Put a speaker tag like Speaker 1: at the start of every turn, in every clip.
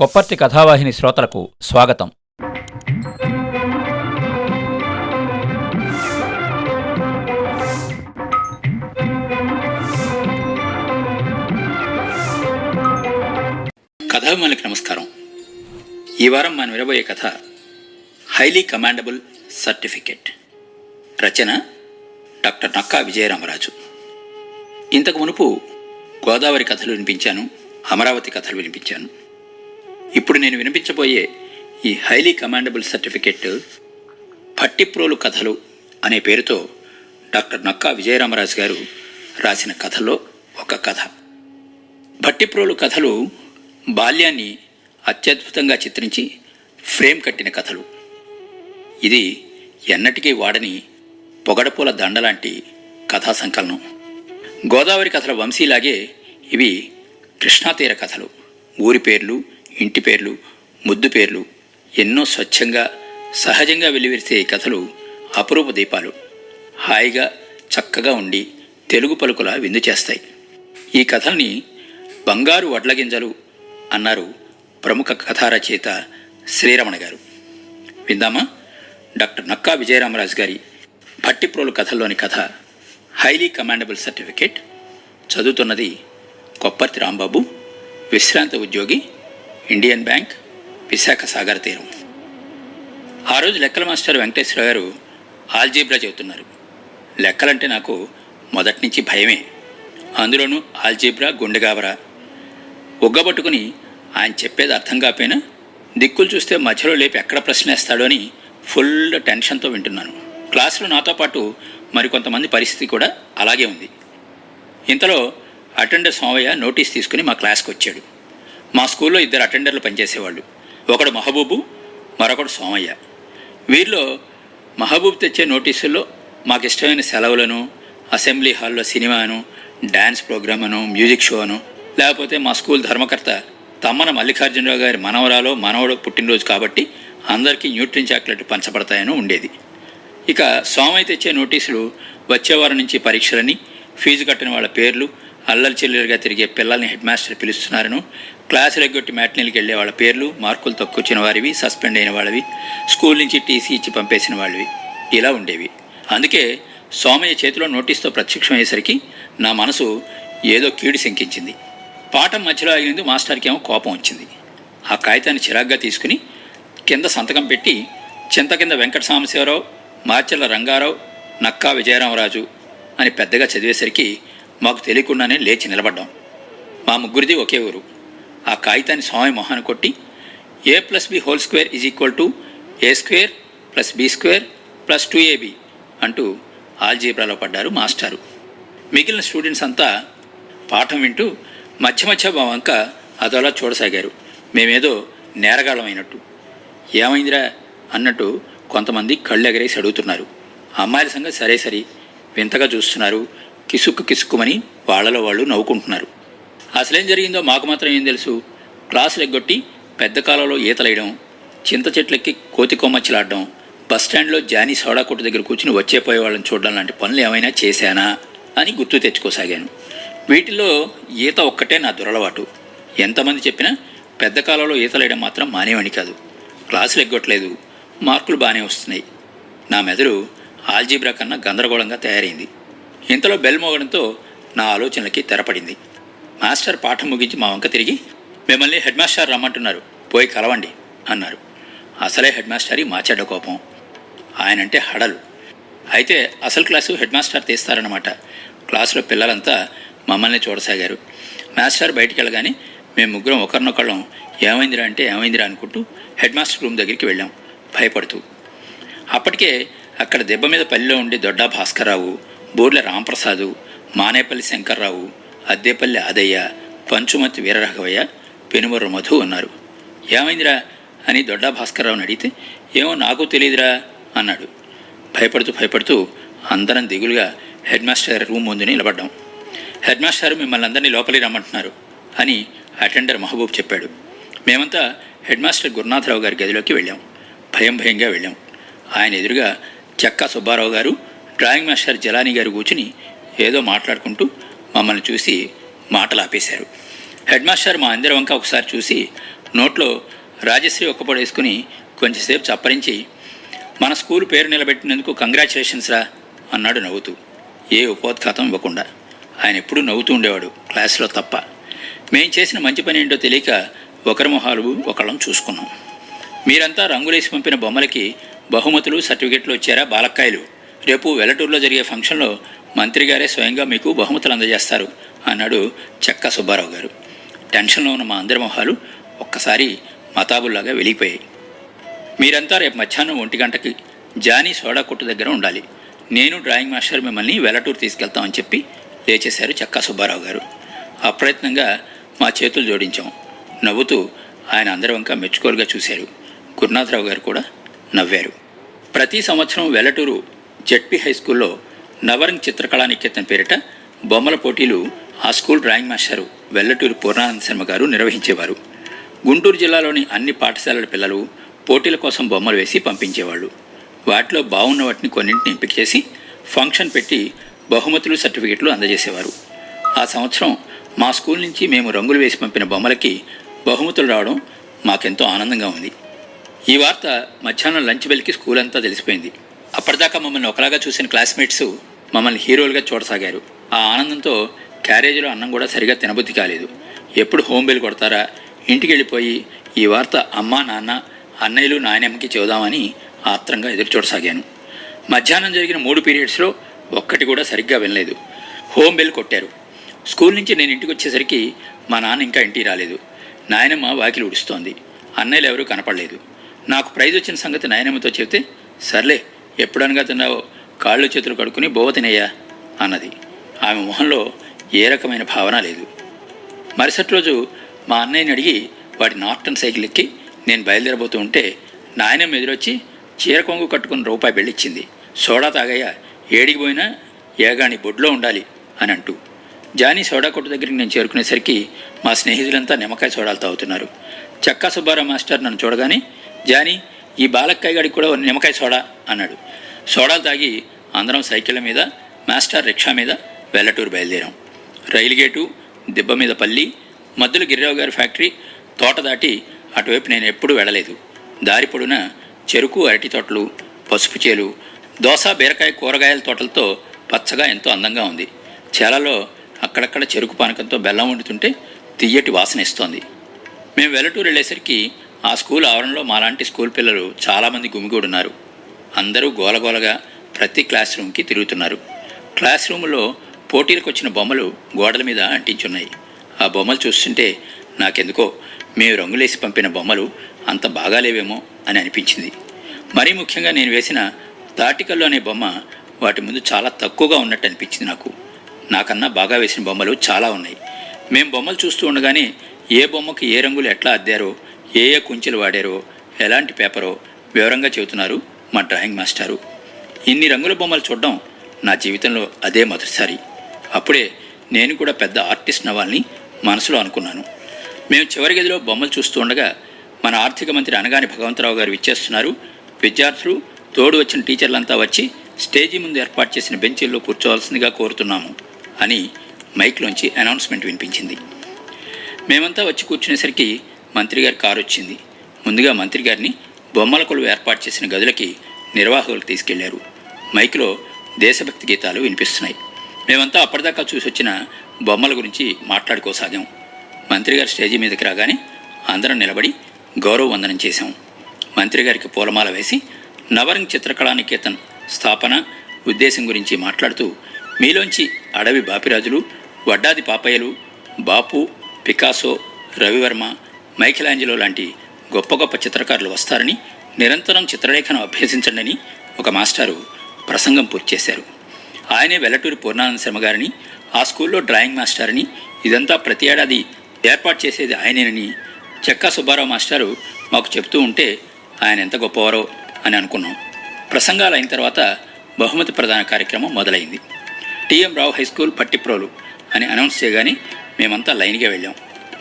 Speaker 1: కొప్పర్తి కథావాహిని శ్రోతలకు స్వాగతం.
Speaker 2: కథాభిమానులకు నమస్కారం. ఈ వారం మనం వినబోయే కథ హైలీ కమాండబుల్ సర్టిఫికెట్. రచన డాక్టర్ నక్కా విజయరామరాజు. ఇంతకు మునుపు గోదావరి కథలు వినిపించాను అమరావతి కథలు వినిపించాను. ఇప్పుడు నేను వినిపించబోయే ఈ హైలీ కమాండబుల్ సర్టిఫికెట్ పట్టిప్రోలు కథలు అనే పేరుతో డాక్టర్ నక్కా విజయరామరాజు గారు రాసిన కథలో ఒక కథ. భట్టిప్రోలు కథలు బాల్యాన్ని అత్యద్భుతంగా చిత్రించి ఫ్రేమ్ కట్టిన కథలు. ఇది ఎన్నటికీ వాడని పొగడపూల దండలాంటి కథా సంకలనం. గోదావరి కథల వంశీలాగే ఇవి కృష్ణాతీర కథలు. ఊరి పేర్లు ఇంటి పేర్లు ముద్దు పేర్లు ఎన్నో స్వచ్ఛంగా సహజంగా వెలువరిసే కథలు అపురూప దీపాలు. హాయిగా చక్కగా ఉండి తెలుగు పలుకుల విందు చేస్తాయి. ఈ కథల్ని బంగారు వడ్లగింజలు అన్నారు ప్రముఖ కథారచయిత శ్రీరమణ గారు. విందామా? డాక్టర్ నక్కా విజయరామరాజు గారి భట్టిప్రోలు కథల్లోని కథ హైలీ కమాండబుల్ సర్టిఫికేట్. చదువుతున్నది కొప్పర్తి రాంబాబు విశ్రాంత ఉద్యోగి ఇండియన్ బ్యాంక్ విశాఖ సాగర్ తీరం. ఆ రోజు లెక్కల మాస్టర్ వెంకటేశ్వర గారు ఆల్జీబ్రా చెబుతున్నారు. లెక్కలంటే నాకు మొదటి నుంచి భయమే. అందులోనూ ఆల్జీబ్రా గుండెగాబరా ఉగ్గబట్టుకుని ఆయన చెప్పేది అర్థం కాకపోయినా దిక్కులు చూస్తే మధ్యలో లేపి ఎక్కడ ప్రశ్న వేస్తాడో అని ఫుల్ టెన్షన్తో వింటున్నాను. క్లాసులో నాతో పాటు మరికొంతమంది పరిస్థితి కూడా అలాగే ఉంది. ఇంతలో అటెండర్ సోమయ్య నోటీస్ తీసుకుని మా క్లాస్కి వచ్చాడు. మా స్కూల్లో ఇద్దరు అటెండర్లు పనిచేసేవాళ్ళు. ఒకడు మహబూబు మరొకడు సోమయ్య. వీరిలో మహబూబ్ తెచ్చే నోటీసుల్లో మాకు ఇష్టమైన సెలవులను అసెంబ్లీ హాల్లో సినిమాను డ్యాన్స్ ప్రోగ్రామ్ అను మ్యూజిక్ షో అను లేకపోతే మా స్కూల్ ధర్మకర్త తమ్మన మల్లికార్జునరావు గారి మనవరాలో మనవడు పుట్టినరోజు కాబట్టి అందరికీ న్యూట్రిన్ చాక్లెట్ పంచబడతాయని ఉండేది. ఇక సోమయ్య తెచ్చే నోటీసులు వచ్చేవారం నుంచి పరీక్షలని ఫీజు కట్టిన వాళ్ళ పేర్లు అల్లరి చిల్లరిగా తిరిగే పిల్లల్ని హెడ్ మాస్టర్ పిలుస్తున్నారను క్లాస్ రెగ్గొట్టి మ్యాట్నీలకు వెళ్ళే వాళ్ళ పేర్లు మార్కులు తక్కువచ్చిన వారివి సస్పెండ్ అయిన వాళ్ళవి స్కూల్ నుంచి టీసీ ఇచ్చి పంపేసిన వాళ్ళవి ఇలా ఉండేవి. అందుకే సోమయ్య చేతిలో నోటీస్తో ప్రత్యక్షం అయ్యేసరికి నా మనసు ఏదో కీడు శంకించింది. పాఠం మధ్యలో ఆగినందు మాస్టర్కి ఏమో కోపం వచ్చింది. ఆ కాగితాన్ని చిరాగ్గా తీసుకుని కింద సంతకం పెట్టి చింత కింద వెంకట సాంబశివరావు మార్చెల రంగారావు నక్కా విజయరామరాజు అని పెద్దగా చదివేసరికి మాకు తెలియకుండానే లేచి నిలబడ్డాం. మా ముగ్గురిది ఒకే ఊరు. ఆ కాగితాన్ని స్వామి మొహాన్ని కొట్టి A plus B whole square is equal to A square plus B square plus two A B అంటూ ఆల్జీబ్రాలో పడ్డారు మాస్టారు. మిగిలిన స్టూడెంట్స్ అంతా పాఠం వింటూ మధ్య మధ్య వంక అదోలా చూడసాగారు. మేమేదో నేరగాళ్ళమైనట్టు. ఏమైందిరా అన్నట్టు కొంతమంది కళ్ళు ఎగరేసి అడుగుతున్నారు. అమ్మాయిల సంగతి సరే సరి వింతగా చూస్తున్నారు కిసుక్కు కిసుక్కుమని వాళ్ళలో వాళ్ళు నవ్వుకుంటున్నారు. అసలేం జరిగిందో మాకు మాత్రం ఏం తెలుసు. క్లాసులు ఎగ్గొట్టి పెద్ద కాలంలో ఈతలేయడం చింత చెట్లెక్కి కోతి కొమ్మచ్చిలాడడం బస్ స్టాండ్లో జానీ సోడా కొట్టు దగ్గర కూర్చుని వచ్చేపోయే వాళ్ళని చూడడం లాంటి పనులు ఏమైనా చేశానా అని గుర్తు తెచ్చుకోసాగాను. వీటిలో ఈత ఒక్కటే నా దురలవాటు. ఎంతమంది చెప్పినా పెద్ద కాలంలో ఈతలేయడం మాత్రం మానేవని కాదు. క్లాసులు ఎగ్గొట్టలేదు మార్కులు బాగానే వస్తున్నాయి. నా మెదడు ఆల్జీబ్రా కన్నా గందరగోళంగా తయారైంది. ఇంతలో బెల్ మోగడంతో నా ఆలోచనలకి తెరపడింది. మాస్టర్ పాఠం ముగించి మా వంక తిరిగి మిమ్మల్ని హెడ్ మాస్టర్ రమ్మంటున్నారు. పోయి కలవండి అన్నారు. అసలే హెడ్ మాస్టర్కి మా చెడ్డ కోపం. ఆయనంటే హడలు. అయితే అసలు క్లాసు హెడ్ మాస్టర్ తీస్తారన్నమాట. క్లాసులో పిల్లలంతా మమ్మల్ని చూడసాగారు. మాస్టర్ బయటికి వెళ్ళగానే మేము ముగ్గురం ఒకరినొకళ్ళం. ఏమైందిరా అంటే ఏమైందిరా అనుకుంటూ హెడ్ మాస్టర్ రూమ్ దగ్గరికి వెళ్ళాం. భయపడుతూ. అప్పటికే అక్కడ దెబ్బ మీద పల్లెలో ఉండే దొడ్డా భాస్కర్రావు బోర్ల రాంప్రసాదు మానేపల్లి శంకర్రావు అద్దెపల్లి ఆదయ్య పంచుమతి వీరరాఘవయ్య పెనుమర్రు మధు ఉన్నారు. ఏమైందిరా? అని దొడ్డా భాస్కర్రావుని అడిగితే ఏమో నాకు తెలియదురా అన్నాడు. భయపడుతూ భయపడుతూ అందరం దిగులుగా హెడ్ మాస్టర్ రూమ్ ముందు నిలబడ్డాం. హెడ్ మాస్టర్ మిమ్మల్ని అందరినీ లోపలికి రమ్మంటున్నారు అని అటెండర్ మహబూబ్ చెప్పాడు. మేమంతా హెడ్ మాస్టర్ గురునాథరావు గారి గదిలోకి వెళ్ళాం. భయం భయంగా వెళ్ళాం. ఆయన ఎదురుగా చెక్కా సుబ్బారావు గారు డ్రాయింగ్ మాస్టర్ జలాని గారు కూర్చుని ఏదో మాట్లాడుకుంటూ మమ్మల్ని చూసి మాటలు ఆపేశారు హెడ్ మాస్టర్ మా అందరి వంక ఒకసారి చూసి నోట్లో రాజశ్రీ ఒక్కపొడి వేసుకుని కొంచెంసేపు చప్పరించి మన స్కూల్ పేరు నిలబెట్టినందుకు కంగ్రాచులేషన్స్ రా అన్నాడు నవ్వుతూ. ఏ ఉపోద్ఘాతం ఇవ్వకుండా. ఆయన ఎప్పుడూ నవ్వుతూ ఉండేవాడు క్లాస్లో తప్ప. మేం చేసిన మంచి పని ఏంటో తెలియక ఒకరి మొహాలు ఒకళ్ళం చూసుకున్నాం. మీరంతా రంగులేసి పంపిన బొమ్మలకి బహుమతులు సర్టిఫికెట్లు వచ్చారా? బాలక్కాయలు. రేపు వెల్లటూరులో జరిగే ఫంక్షన్లో మంత్రి గారే స్వయంగా మీకు బహుమతులు అందజేస్తారు అన్నాడు చెక్క సుబ్బారావు గారు. టెన్షన్లో ఉన్న మా అందరి మొహాలు ఒక్కసారి మతాబుల్లాగా వెలిగిపోయాయి. మీరంతా రేపు మధ్యాహ్నం ఒంటి గంటకి జానీ సోడా కొట్టు దగ్గర ఉండాలి. నేను డ్రాయింగ్ మాస్టర్ మిమ్మల్ని వెలటూరు తీసుకెళ్తామని చెప్పి లేచేశారు చక్కా సుబ్బారావు గారు. అప్రయత్నంగా మా చేతులు జోడించాం. నవ్వుతూ ఆయన అందరం ఇంకా మెచ్చుకోలుగా చూశారు. గురునాథరావు గారు కూడా నవ్వారు. ప్రతి సంవత్సరం వెల్లటూరు జెడ్పీ హై స్కూల్లో నవరంగ్ చిత్రకళా నికేతన్ పేరిట బొమ్మల పోటీలు ఆ school drawing master Vellaturu Purnananda Sharma garu నిర్వహించేవారు. Guntur జిల్లాలోని అన్ని పాఠశాలల పిల్లలు పోటీల కోసం బొమ్మలు వేసి పంపించేవాళ్ళు. వాటిలో బాగున్న వాటిని కొన్నింటిని ఎంపిక చేసి ఫంక్షన్ పెట్టి బహుమతులు సర్టిఫికెట్లు అందజేసేవారు. ఆ సంవత్సరం మా స్కూల్ నుంచి మేము రంగులు వేసి పంపిన బొమ్మలకి బహుమతులు రావడం మాకెంతో ఆనందంగా ఉంది. ఈ వార్త మధ్యాహ్నం లంచ్ బెల్కి స్కూల్ అంతా తెలిసిపోయింది. అప్పటిదాకా మమ్మల్ని ఒకలాగా చూసిన క్లాస్మేట్స్ మమ్మల్ని హీరోలుగా చూడసాగారు. ఆ ఆనందంతో క్యారేజీలో అన్నం కూడా సరిగా తినబుద్ధి కాలేదు. ఎప్పుడు హోమ్ బెల్ కొడతారా? ఇంటికి వెళ్ళిపోయి ఈ వార్త అమ్మా నాన్న అన్నయ్యలు నాయనమ్మకి చెబుదామని ఆత్రంగా ఎదురు చూడసాగాను. మధ్యాహ్నం జరిగిన మూడు పీరియడ్స్లో ఒక్కటి కూడా సరిగ్గా వినలేదు. హోమ్ బెల్ కొట్టారు. స్కూల్ నుంచి నేను ఇంటికి వచ్చేసరికి మా నాన్న ఇంకా ఇంటికి రాలేదు. నాయనమ్మ వాకిలి ఉడుస్తోంది అన్నయ్యలు ఎవరూ కనపడలేదు. నాకు ప్రైజ్ వచ్చిన సంగతి నాయనమ్మతో చెబితే సర్లే ఎప్పుడనగా తిన్నావో కాళ్ళు చేతులు కడుక్కుని బోవతినయ్యా అన్నది. ఆమె మొహంలో ఏ రకమైన భావన లేదు. మరుసటి రోజు మా అన్నయ్యని అడిగి వాడి నార్టన్ సైకిల్ ఎక్కి నేను బయలుదేరబోతూ ఉంటే నాయనమ్మ ఎదురొచ్చి చీర కొంగు కట్టుకుని రూపాయి వెళ్ళిచ్చింది సోడా తాగయ్యా ఏడికి పోయినా ఏగాని బొడ్లో ఉండాలి అని అంటూ. జానీ సోడా కొట్టు దగ్గరికి నేను చేరుకునేసరికి మా స్నేహితులంతా నిమ్మకాయ సోడాలు తాగుతున్నారు. చక్కా సుబ్బారావు మాస్టర్ నన్ను చూడగానే జానీ ఈ బాలక్కాయ గడికి కూడా నిమ్మకాయ సోడా అన్నాడు. సోడాలు తాగి అందరం సైకిళ్ళ మీద మాస్టర్ రిక్షా మీద వెల్లటూరు బయలుదేరాం. రైలు గేటు దిబ్బ మీద పల్లి మద్దుల గిరిరావు గారి ఫ్యాక్టరీ తోట దాటి అటువైపు నేను ఎప్పుడూ వెళ్ళలేదు. దారి పొడున చెరుకు అరటి తోటలు పసుపు చేలు దోస బీరకాయ కూరగాయల తోటలతో పచ్చగా ఎంతో అందంగా ఉంది. చేలలో అక్కడక్కడ చెరుకు పానకంతో బెల్లం వండుతుంటే తియ్యటి వాసన ఇస్తోంది. మేము వెల్లటూరు వెళ్ళేసరికి ఆ స్కూల్ ఆవరణలో మాలాంటి స్కూల్ పిల్లలు చాలామంది గుమిగూడున్నారు. అందరూ గోలగోలగా ప్రతి క్లాస్ రూమ్కి తిరుగుతున్నారు. క్లాస్ రూమ్లో పోటీలకు వచ్చిన బొమ్మలు గోడల మీద అంటించున్నాయి. ఆ బొమ్మలు చూస్తుంటే నాకెందుకో మేము రంగులేసి పంపిన బొమ్మలు అంత బాగాలేవేమో అని అనిపించింది. మరీ ముఖ్యంగా నేను వేసిన తాటికల్లు అనే బొమ్మ వాటి ముందు చాలా తక్కువగా ఉన్నట్టు అనిపించింది నాకు. నాకన్నా బాగా వేసిన బొమ్మలు చాలా ఉన్నాయి. మేము బొమ్మలు చూస్తూ ఉండగానే ఏ బొమ్మకు ఏ రంగులు ఎట్లా అద్దారో ఏ ఏ కుంచెలు వాడారో ఎలాంటి పేపరో వివరంగా చెబుతున్నారు. మా డ్రాయింగ్ మాస్టారు. ఇన్ని రంగుల బొమ్మలు చూడడం నా జీవితంలో అదే మొదటిసారి. అప్పుడే నేను కూడా పెద్ద ఆర్టిస్ట్ నవ్వాలని మనసులో అనుకున్నాను. మేము చివరి గదిలో బొమ్మలు చూస్తూ ఉండగా మన ఆర్థిక మంత్రి అనగాని భగవంతరావు గారు విచ్చేస్తున్నారు. విద్యార్థులు తోడు వచ్చిన టీచర్లంతా వచ్చి స్టేజీ ముందు ఏర్పాటు చేసిన బెంచీల్లో కూర్చోవలసిందిగా కోరుతున్నాము అని మైక్లోంచి అనౌన్స్మెంట్ వినిపించింది. మేమంతా వచ్చి కూర్చునేసరికి మంత్రి గారి కారు వచ్చింది ముందుగా మంత్రి గారిని బొమ్మల కొలువు ఏర్పాటు చేసిన గదులకి నిర్వాహకులు తీసుకెళ్ళారు. మైక్లో దేశభక్తి గీతాలు వినిపిస్తున్నాయి. మేమంతా అప్పటిదాకా చూసి వచ్చిన బొమ్మల గురించి మాట్లాడుకోసాగాం. మంత్రి గారు స్టేజీ మీదకి రాగానే అందరం నిలబడి గౌరవ వందనం చేశాం. మంత్రి గారికి పూలమాల వేసి నవరంగ్ చిత్రకళా నికేతన్ స్థాపన ఉద్దేశం గురించి మాట్లాడుతూ మీలోంచి అడవి బాపిరాజులు వడ్డాది పాపయ్యలు బాపు పికాసో రవివర్మ మైఖిలాంజలో లాంటి గొప్ప గొప్ప చిత్రకారులు వస్తారని నిరంతరం చిత్రలేఖనం అభ్యసించండి ఒక మాస్టారు ప్రసంగం పూర్తి చేశారు. ఆయనే వెల్లటూరి పూర్ణానంద శర్మ గారిని ఆ స్కూల్లో డ్రాయింగ్ మాస్టర్ అని ఇదంతా ప్రతి ఏడాది ఏర్పాటు చేసేది ఆయనేనని చెక్కా సుబ్బారావు మాస్టారు మాకు చెప్తూ ఉంటే ఆయన ఎంత గొప్పవారో అని అనుకున్నాం. ప్రసంగాలు అయిన తర్వాత బహుమతి ప్రదాన కార్యక్రమం మొదలైంది. T M Rao high school Pattiprolu అని అనౌన్స్ చేయగానే మేమంతా లైన్గా వెళ్ళాం.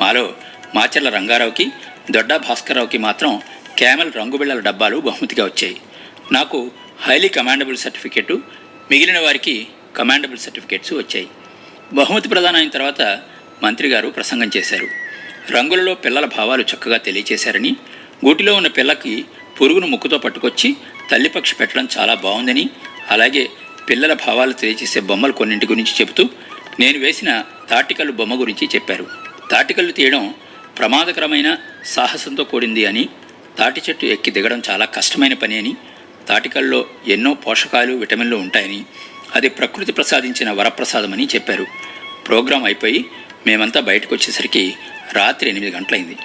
Speaker 2: మాలో మాచర్ల రంగారావుకి దొడ్డా భాస్కర్రావుకి మాత్రం క్యామెల్ రంగుబిళ్ళల డబ్బాలు బహుమతిగా వచ్చాయి. నాకు హైలీ కమాండబుల్ సర్టిఫికెట్ మిగిలిన వారికి కమాండబుల్ సర్టిఫికెట్స్ వచ్చాయి. బహుమతి ప్రదానం అయిన తర్వాత మంత్రి గారు ప్రసంగం చేశారు. రంగులలో పిల్లల భావాలు చక్కగా తెలియచేశారని గూటిలో ఉన్న పిల్లకి పురుగును ముక్కుతో పట్టుకొచ్చి తల్లిపక్షి పెట్టడం చాలా బాగుందని అలాగే పిల్లల భావాలు తెలియచేసే బొమ్మలు కొన్నింటి గురించి చెబుతూ నేను వేసిన తాటికల్లు బొమ్మ గురించి చెప్పారు. తాటికల్లు తీయడం ప్రమాదకరమైన సాహసంతో కూడింది అని తాటి చెట్టు ఎక్కి దిగడం చాలా కష్టమైన పని అని తాటికల్లో ఎన్నో పోషకాలు విటమిన్లు ఉంటాయని అది ప్రకృతి ప్రసాదించిన వరప్రసాదమని చెప్పారు. ప్రోగ్రాం అయిపోయి మేమంతా బయటకు వచ్చేసరికి రాత్రి ఎనిమిది గంటలైంది.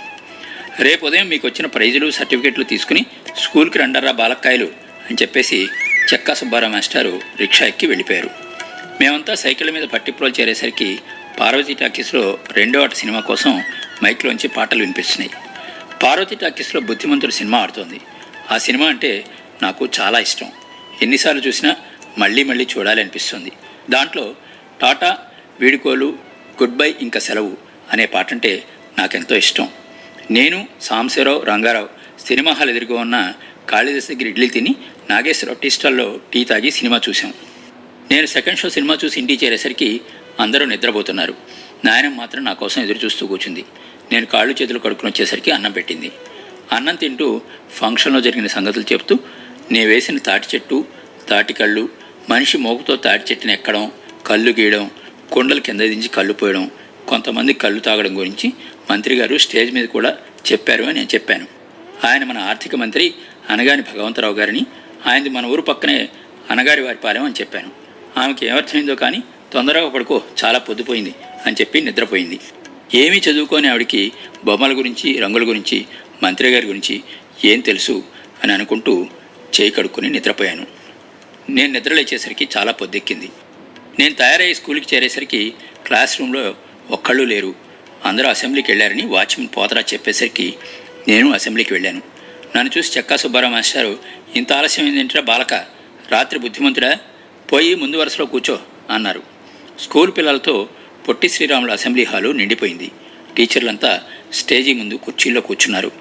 Speaker 2: రేపు ఉదయం మీకు వచ్చిన ప్రైజులు సర్టిఫికెట్లు తీసుకుని స్కూల్కి రండర్రా బాలక్కాయలు అని చెప్పేసి చెక్కా సుబ్బారావు మాస్టారు రిక్షా ఎక్కి వెళ్ళిపోయారు. మేమంతా సైకిళ్ళ మీద పట్టిప్రోలు చేరేసరికి పార్వతీ టాకీస్లో రెండో ఆట సినిమా కోసం మైక్లోంచి పాటలు వినిపిస్తున్నాయి. పార్వతి టాకీస్లో బుద్ధిమంతుడు సినిమా ఆడుతోంది. ఆ సినిమా అంటే నాకు చాలా ఇష్టం. ఎన్నిసార్లు చూసినా మళ్ళీ మళ్ళీ చూడాలి అనిపిస్తుంది దాంట్లో టాటా వీడుకోలు గుడ్ బై ఇంకా సెలవు అనే పాట అంటే నాకెంతో ఇష్టం. నేను సాంబశివరావు రంగారావు సినిమా హాల్ ఎదురుగా ఉన్న కాళిదాస్ దగ్గర ఇడ్లీ తిని నాగేశ్వరరావు టీ స్టాల్లో టీ తాగి సినిమా చూశాం. నేను సెకండ్ షో సినిమా చూసి ఇంటికి చేరేసరికి అందరూ నిద్రపోతున్నారు. నాయనం మాత్రం నా కోసం ఎదురు చూస్తూ కూర్చుంది. నేను కాళ్ళు చేతులు కడుక్కుని వచ్చేసరికి అన్నం పెట్టింది. అన్నం తింటూ ఫంక్షన్లో జరిగిన సంగతులు చెప్తూ నేను వేసిన తాటి చెట్టు తాటి కళ్ళు మనిషి మోగుతో తాటి చెట్టుని ఎక్కడం కళ్ళు గీయడం కొండలు కింద దించి కళ్ళు పోయడం కొంతమంది కళ్ళు తాగడం గురించి మంత్రి గారు స్టేజ్ మీద కూడా చెప్పారు అని నేను చెప్పాను. ఆయన మన ఆర్థిక మంత్రి అనగాని భగవంతరావు గారిని ఆయనది మన ఊరు పక్కనే అనగారి వారి పాలెం అని చెప్పాను. ఆమెకి ఏమర్థమైందో కానీ తొందరగా పడుకో చాలా పొద్దుపోయింది. అని చెప్పి నిద్రపోయింది. ఏమీ చదువుకోని ఆవిడికి బొమ్మల గురించి రంగుల గురించి మంత్రి గారి గురించి ఏం తెలుసు అని అనుకుంటూ చేయి కడుక్కొని నిద్రపోయాను. నేను నిద్రలేచేసరికి చాలా పొద్దెక్కింది. నేను తయారయ్యి స్కూల్కి చేరేసరికి క్లాస్ రూమ్లో ఒక్కళ్ళు లేరు. అందరూ అసెంబ్లీకి వెళ్ళారని వాచ్మెన్ పోతరా చెప్పేసరికి నేను అసెంబ్లీకి వెళ్ళాను. నన్ను చూసి చెక్కా సుబ్బారావు మాస్టారు ఇంత ఆలస్యం ఏంటంటే బాలక? రాత్రి బుద్ధిమంతుడా? పోయి ముందు వరుసలో కూర్చో అన్నారు. స్కూల్ పిల్లలతో పొట్టి శ్రీరాముల అసెంబ్లీ హాలు నిండిపోయింది. టీచర్లంతా స్టేజీ ముందు కుర్చీల్లో కూర్చున్నారు.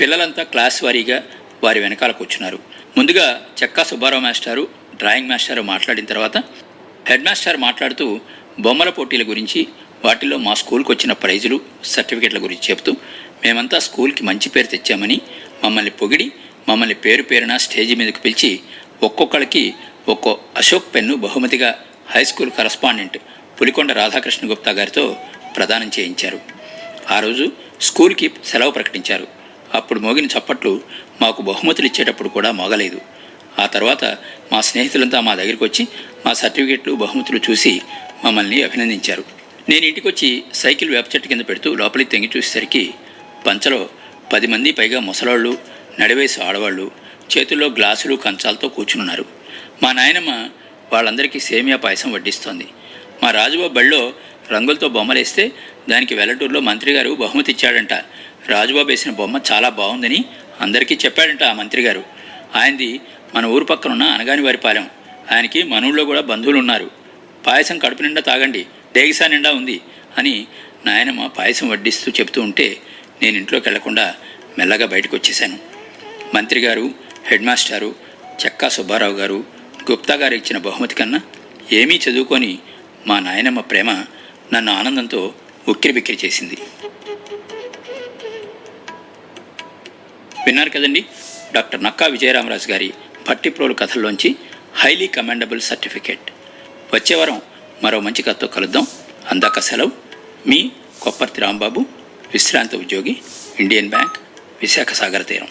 Speaker 2: పిల్లలంతా క్లాస్ వారీగా వారి వెనకాల కూర్చున్నారు. ముందుగా చెక్కా సుబ్బారావు మాస్టారు డ్రాయింగ్ మాస్టారు మాట్లాడిన తర్వాత హెడ్ మాస్టర్ మాట్లాడుతూ బొమ్మల పోటీల గురించి వాటిలో మా స్కూల్కి వచ్చిన ప్రైజులు సర్టిఫికెట్ల గురించి చెప్తూ మేమంతా స్కూల్కి మంచి పేరు తెచ్చామని మమ్మల్ని పొగిడి మమ్మల్ని పేరు పేరున స్టేజీ మీదకు పిలిచి ఒక్కొక్కరికి ఒక్కో అశోక్ పెన్ను బహుమతిగా high school correspondent Pulikonda Radhakrishna Gupta గారితో ప్రదానం చేయించారు. ఆ రోజు స్కూల్కి సెలవు ప్రకటించారు. అప్పుడు మోగిన చప్పట్లు మాకు బహుమతులు ఇచ్చేటప్పుడు కూడా మోగలేదు. ఆ తర్వాత మా స్నేహితులంతా మా దగ్గరికి వచ్చి మా సర్టిఫికెట్లు బహుమతులు చూసి మమ్మల్ని అభినందించారు. నేను ఇంటికి వచ్చి సైకిల్ వేప చెట్టు కింద పెడుతూ లోపలికి తెంగి చూసేసరికి పంచలో పది మంది పైగా ముసలాళ్ళు నడివేసి ఆడవాళ్ళు చేతుల్లో గ్లాసులు కంచాలతో కూర్చున్నారు మా నాయనమ్మ వాళ్ళందరికీ సేమియా పాయసం వడ్డిస్తోంది. మా రాజుబాబు బళ్ళో రంగులతో బొమ్మలేస్తే దానికి వెల్లటూరులో మంత్రి గారు బహుమతి ఇచ్చాడంట. రాజుబాబు వేసిన బొమ్మ చాలా బాగుందని అందరికీ చెప్పాడంట ఆ మంత్రి గారు ఆయనది మన ఊరు పక్కన ఉన్న అనగాని వారి పాలెం ఆయనకి మన ఊళ్ళో కూడా బంధువులు ఉన్నారు పాయసం కడుపు నిండా తాగండి డేగిసా నిండా ఉంది అని నాయనమ్మ పాయసం వడ్డిస్తూ చెబుతూ ఉంటే నేను ఇంట్లోకి వెళ్ళకుండా మెల్లగా బయటకు వచ్చేశాను. మంత్రి గారు హెడ్ మాస్టారు చెక్కా సుబ్బారావు గారు గుప్తా గారు ఇచ్చిన బహుమతి కన్నా ఏమీ చదువుకొని మా నాయనమ్మ ప్రేమ నన్ను ఆనందంతో ఉక్కిరిబిక్కిరి చేసింది. విన్నారు కదండి? డాక్టర్ నక్కా విజయరామరాజు గారి పట్టిప్రోలు కథల్లోంచి హైలీ కమాండబుల్ సర్టిఫికేట్. వచ్చే వారం మరో మంచి కథతో కలుద్దాం. అందాక సెలవు. మీ కొప్పర్తి రాంబాబు విశ్రాంత ఉద్యోగి ఇండియన్ బ్యాంక్ విశాఖ సాగర తీరం.